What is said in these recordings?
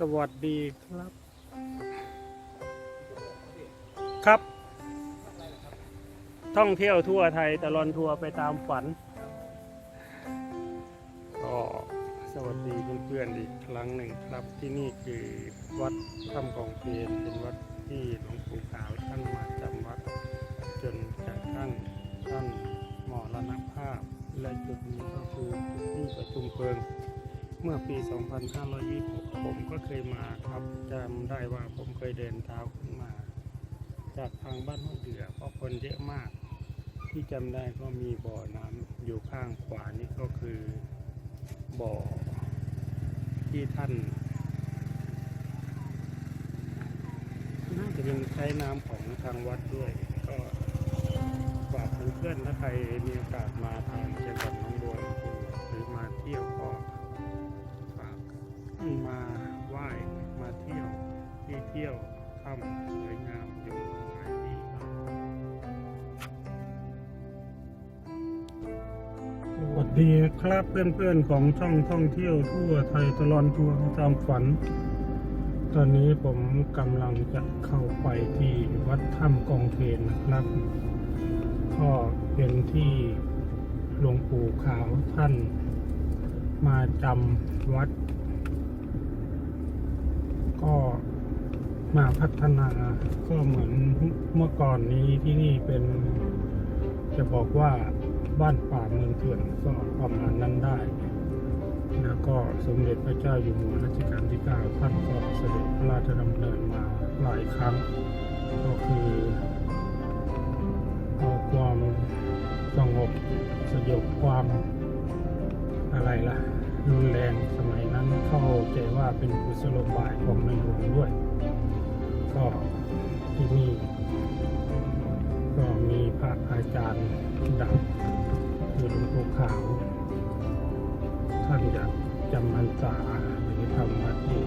สวัสดีครับ ครับ ท่องเที่ยวทั่วไทยตลอนทัวร์ไปตามฝันก็สวัสดีเพื่อนๆอีกครั้งหนึ่งครับ ที่นี่คือวัดถ้ำกองเพลนเป็นวัดที่หลวงปู่ขาวท่านมาจำวัด จนกระทั่งท่านมรณภาพ และจุดนี้ก็คือจุดที่ประชุมเพลิง เมื่อปี 2526 ผมก็เคยมาครับจำได้ว่าผมเคยเดินเท้าขึ้นมา จากทางบ้านห้วยเดือเพราะคนเยอะมาก ที่จำได้ก็มีบ่อน้ำอยู่ข้างขวานี่ก็คือบ่อที่ท่านน่าจะเป็นใช้น้ำของทางวัดด้วย ก็ฝากเพื่อนๆถ้าใครมีโอกาสมาทางจังหวัดน้องบัวหรือมาเที่ยวก็ฝาก มาไหว้มาเที่ยวที่เที่ยวถ้ำสวยงามอยู่หลายที่ครับสวัสดีครับเพื่อนๆของช่องท่องเที่ยวทั่วไทยตลอดทัวร์ตามฝัน ตอนนี้ผมกำลังจะเข้าไปที่วัดถ้ำกองเพลนนะครับ ก็เป็นที่หลวงปู่ขาวท่านมาจำวัด ก็มาพัฒนาก็เหมือนเมื่อก่อนนี้ที่นี่เป็นจะบอกว่าบ้านป่าเมืองเถื่อนก็ประมาณนั้นได้แล้วก็สมเด็จพระเจ้าอยู่หัวรัชกาลที่ 9 ท่านก็เสด็จพระราชดำเนินมาหลายครั้ง ก็คือเอาความสงบสยบความอะไรล่ะรุนแรงสมัยนั้นเข้า ว่าเป็นกุศโลบายของในหลวงด้วย ก็ที่นี่ก็มีพระอาจารย์ดังคือหลวงปู่ขาว ท่านจะจำพรรษาหรือทำวัดที่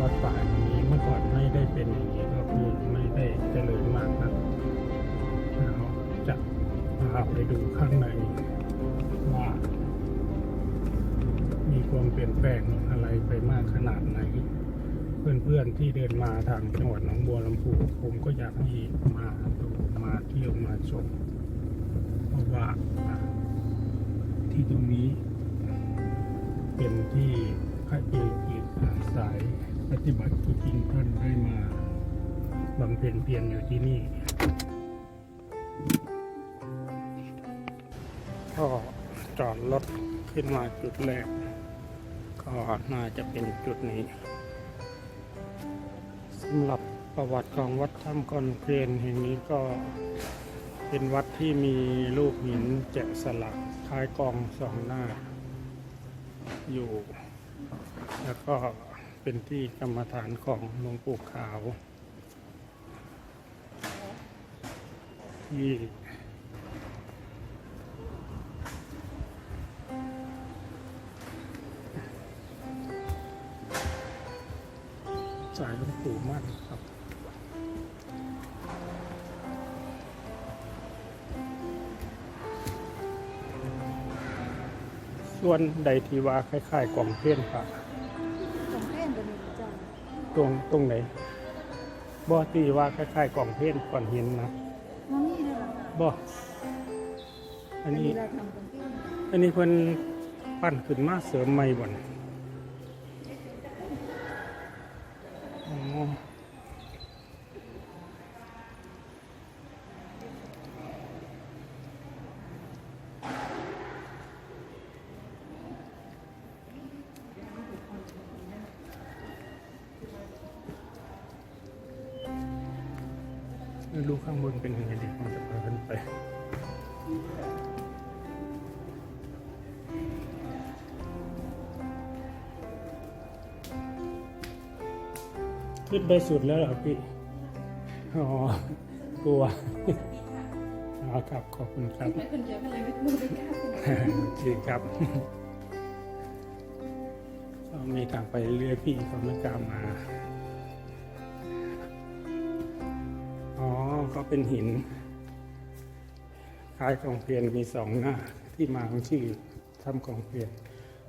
วัดป่าอย่างนี้เมื่อก่อนไม่ได้เป็นอย่างนี้ก็คือไม่ได้เจริญมากนะเราจะพาไปดูข้างใน ความเปลี่ยนแปลงอะไรไปมากขนาดไหน เพื่อนๆที่เดินมาทางจังหวัดหนองบัวลำพูผมก็อยากให้มาดูมาเที่ยวมาชมเพราะว่าที่ตรงนี้ เป็นที่พระเอกอีกสายปฏิบัติจริงๆท่านได้มาบำเพ็ญเพียรอยู่ที่นี่ก็จอดรถขึ้นมาจุดแรก ก็น่าจะเป็นจุดนี้สำหรับประวัติของวัดถ้ำกอนเพลนแห่งนี้ก็เป็นวัดที่มีรูปหินแกะสลักคล้ายกองสองหน้า อยู่ แล้วก็เป็นที่กรรมฐานของหลวงปู่ขาว ที่ สายหลวงปู่มั่นครับส่วนใดที่ว่าคล้ายๆกล่องเพี้ยนปะของเพื่อนตัวนี้จ้ะตรงตรงไหนบ่ตีว่าคล้ายๆกล่องเพี้ยนก่อนหินนะมันนี่เลยเหรอบ่อัอันนนี้นี้เราทำของเพื่อนอันนี้เพิ่นปั้นขึ้นมาเสริมใหม่บ่น อ๋อไม่รู้ข้างบนเป็นยังไงดีผมจะพาขึ้นไป ขึ้นไปสุดแล้วเหรอพี่อ๋อกลัวอ๋อครับขอบคุณครับไม่คนเดียวกันเลยไม่รู้ไม่กล้าขึ้นโอเคครับก็มีทางไปเรื่อยพี่เขาไม่กล้ามา อ๋อก็เป็นหินคล้ายกองเพียนมีสองหน้าที่มาของชื่อถ้ำกองเพียน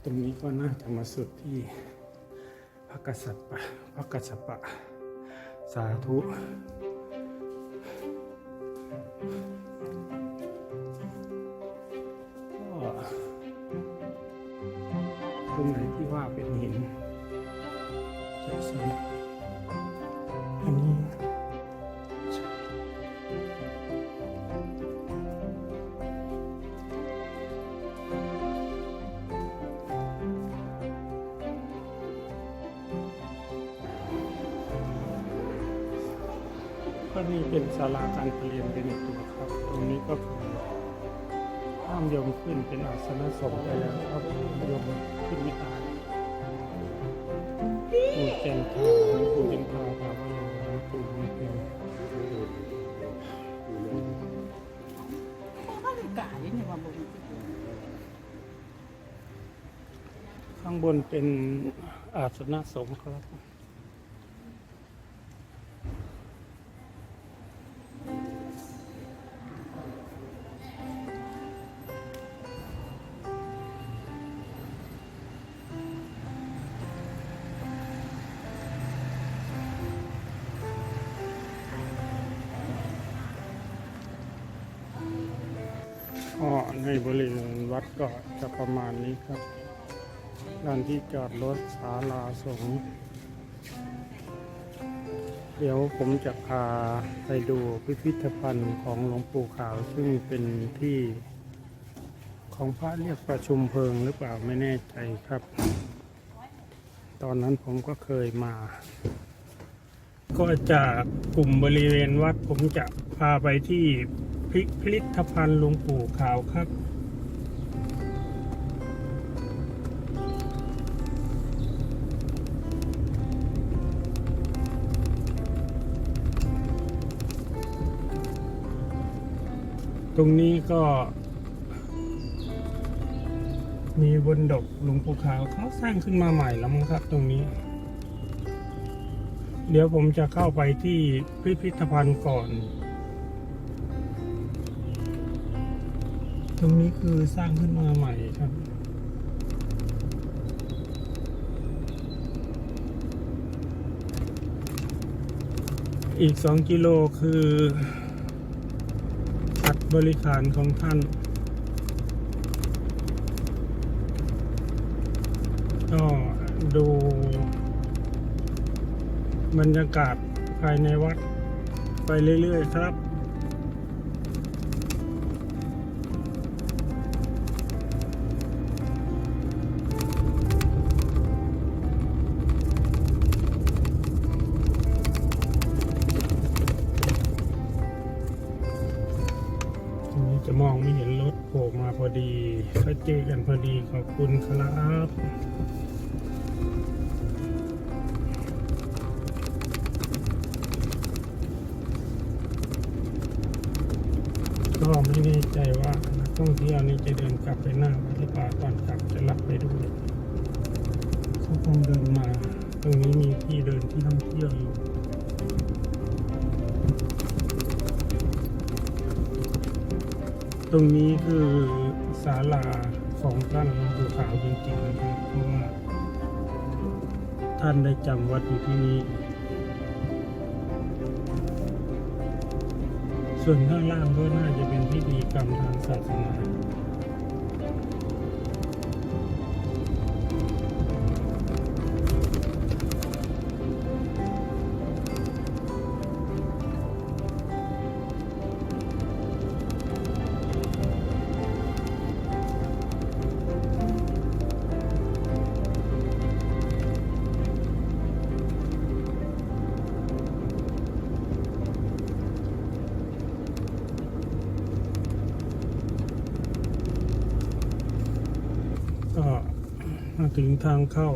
ตรงนี้ก็น่าจะมาสุดที่ พระกษัตริย์ปะพระกษัตริย์ปะสาธุก็ตรงไหนที่ว่าเป็นหินจะสนอัาลาการประเรียนเป็นในตัวครับ ตรงนี้ก็คือห้ามโยมขึ้นเป็นอาสนะสงฆ์ไปแล้วครับโยมขึ้นไม่ได้ปูเจนทาปูเจนทาพาว่าโยมปูไม่เป็นข้าวกาเพียในวันบุญข้างบนเป็นอาสนะสงฆ์ครับ ในบริเวณวัดก็จะประมาณนี้ครับด้านที่จอดรถศาลาสงฆ์เดี๋ยวผมจะพาไปดูพิพิธภัณฑ์ของหลวงปู่ขาว ซึ่งเป็นที่ของพระเรียกประชุมเพลิงหรือเปล่าไม่แน่ใจครับ ตอนนั้นผมก็เคยมา ก็จากกลุ่มบริเวณวัดผมจะพาไปที่ พิพิธภัณฑ์หลวงปู่ขาวครับ ตรงนี้ก็ มีบนดกหลวงปู่ขาวเขาสร้างขึ้นมาใหม่แล้วมั้งครับตรงนี้เดี๋ยวผมจะเข้าไปที่พิพิธภัณฑ์ก่อน ตรงนี้คือสร้างขึ้นมาใหม่ครับอีกสองกิโลคืออัดบริการของท่าน ก็ดูบรรยากาศภายในวัดไปเรื่อย ๆ ครับ จะมองไม่เห็นรถโผล่มาพอดีก็เจอกันพอดีขอบคุณครับก็ไม่แน่ใจว่านักท่องเที่ยวนี้จะเดินกลับไปหน้าวัดหรือเปล่าตอนกลับจะรับไปด้วยเขาคงเดินมา ตรงนี้มีที่เดินที่ท่องเที่ยวอยู่ ตรงนี้คือศาลาของท่านหลวงปู่ขาวจริงๆนะครับเพราะว่าท่านได้จำวัดอยู่ที่นี้ ส่วนข้างล่างก็น่าจะเป็นพิธีกรรมทางศาสนา ถึงทางเข้า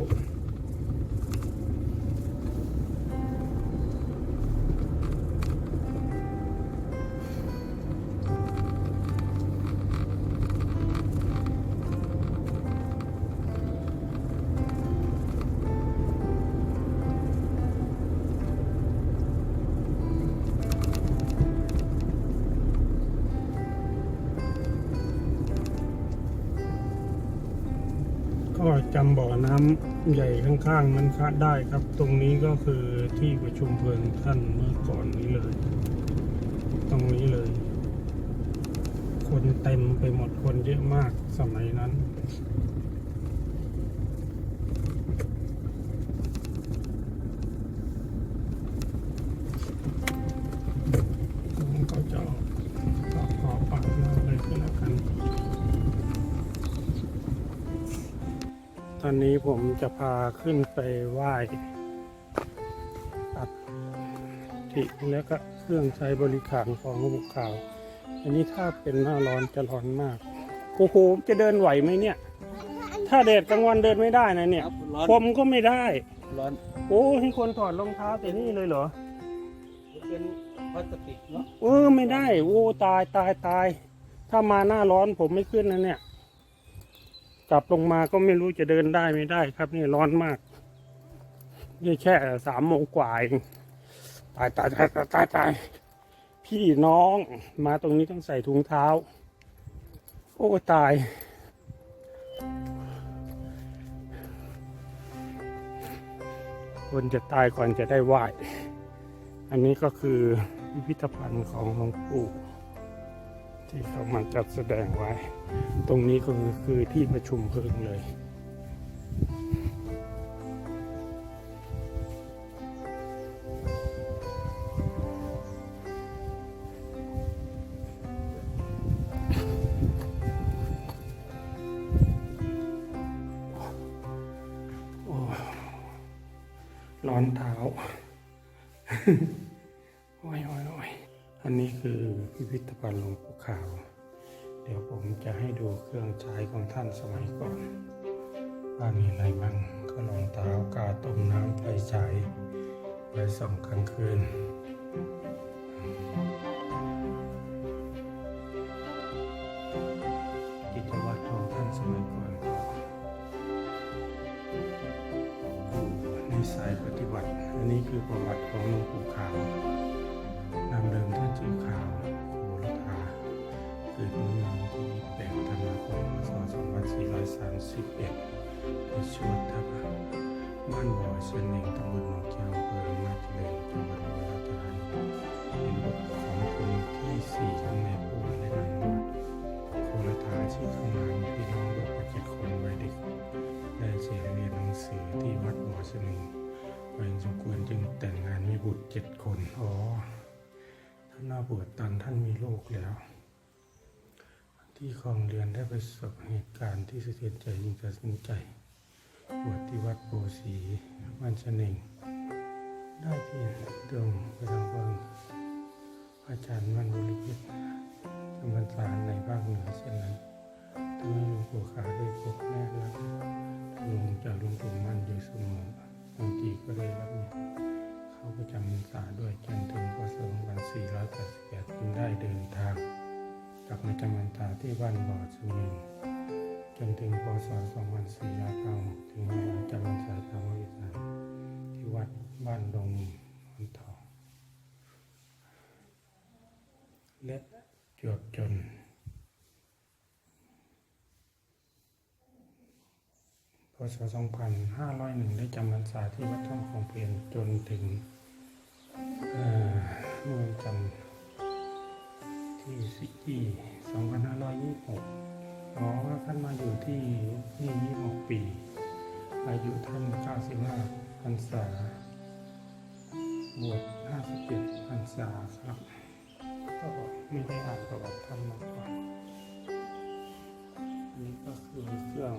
างบ่อน้ำใหญ่ข้างๆนั้นคะได้ครับ ตรงนี้ก็คือที่ประชุมเพลินท่านเมื่อก่อนนี้เลย ตรงนี้เลย คนเต็มไปหมดคนเยอะมากสมัยนั้น ตอนนี้ผมจะพาขึ้นไปไหว้อัฐิแล้วก็เครื่องใช้บริการของลูกข่าว อันนี้ถ้าเป็นหน้าร้อนจะร้อนมาก โอ้โห จะเดินไหวไหมเนี่ย ถ้าแดดกลางวันเดินไม่ได้นะเนี่ยครับร้อนผมก็ไม่ได้ ร้อน โอ้ให้คนถอดรองเท้าแต่นี่เลยเหรอ เป็นพลาสติกเนาะ เออไม่ได้ โอ้ตายตายตาย ถ้ามาหน้าร้อนผมไม่ขึ้นนะเนี่ย กลับลงมาก็ไม่รู้จะเดินได้ไม่ได้ครับ นี่ร้อนมากนี่แค่สามโมงกว่าเองตายตายตายตายตายตายพี่น้องมาตรงนี้ต้องใส่ถุงเท้า โอ้ตาย คนจะตายก่อนจะได้ไหวอันนี้ก็คือพิพิธภัณฑ์ของหลวงปู่ ที่เขามาจัดแสดงไว้ ตรงนี้ก็คือคือที่ประชุมเพลิงเลย พิพิธภัณฑ์หลวงปู่ขาว เดี๋ยวผมจะให้ดูเครื่องใช้ของท่านสมัยก่อนว่ามีอะไรบ้างก็รองเท้ากาต้มน้ำไฟฉายไว้ส่องกลางคืนกิจวัตรของท่านสมัยก่อนก็ในสายปฏิบัติ อันนี้คือประวัติของหลวง 2431ในชวดทับบ้านบ่อเชียงตำบลหนองแก้วอำเภออำนาจเจริญจังหวัดอุบลราชธานีเป็นบทของคนที่สี่ของในผู้และนางวาดโคลทาที่เข้ามาพี่น้องลูกประเจ็ดคนวัยเด็ก ได้เสียเรียนหนังสือที่วัดบ่อเสนิงวัยสมควรจึงแต่งงานมีบุตรเจ็ดคน อ๋อ ท่านน่าบวชตอนท่านมีลูกแล้ว ที่คลองเรือนได้ประสบเหตุการณ์ที่สะเทือนใจยิ่งตัดสินใจบวชที่วัดโพสีบ้านสนิงได้เพียงดวงไปทางฟังอาจารย์มันบริพิตจำพรรษารในภาคเหนือเช่นนั้นทำให้หลวงปู่ขาวได้พบแน่รักหลวงจากหลวงปู่มั่นอยู่เสมอบางทีก็ได้รับเนี่ยเข้าประจำพรรษาด้วยจนถึงพศ มาจำพรรษาที่บ้านบ่อสมิงจนถึงพศ2496ถึงมาจำพรรษาทางวัดอีสานที่วัดบ้านดงมันทองและจวบจนพศ2501 ได้จำพรรษาที่วัดถ้ำของเปลี่ยนจนถึง รษา บวช57พรรษาครับก็ไม่ได้อ่านประวัติท่านมาก่อนอันนี้ก็คือเครื่อง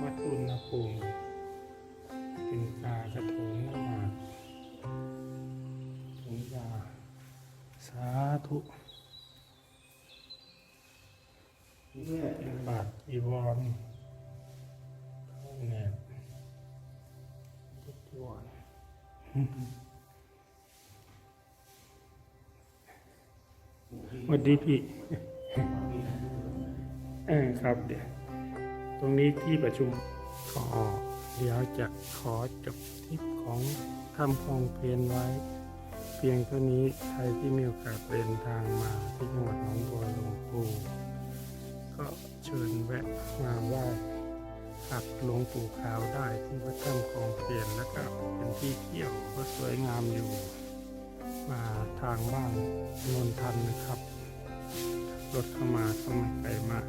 วัดอุณหภูมิเป็นกากระโถนน้ำหมากถุงยาสาธุเนี่เป็นบาทอีวรเวัสดีพี่ เออครับเดี๋ยว ตรงนี้ที่ประชุมก็เดี๋ยวจะขอจบทริปของคำพองเพลนไว้ เพียงเท่านี้ใครที่มีโอกาสเดินทางมาที่จังหวัดหนองบัวลำพูก็เชิญแวะมาไหว้ คผักหลวงปู่ขาวได้ที่วัดถ้ำคลองเปลี่ยนแล้วก็เป็นที่เที่ยวก็สวยงามอยู่ มาทางบ้านนนทันนะครับ รถเข้ามาก็ไม่ไกลมาก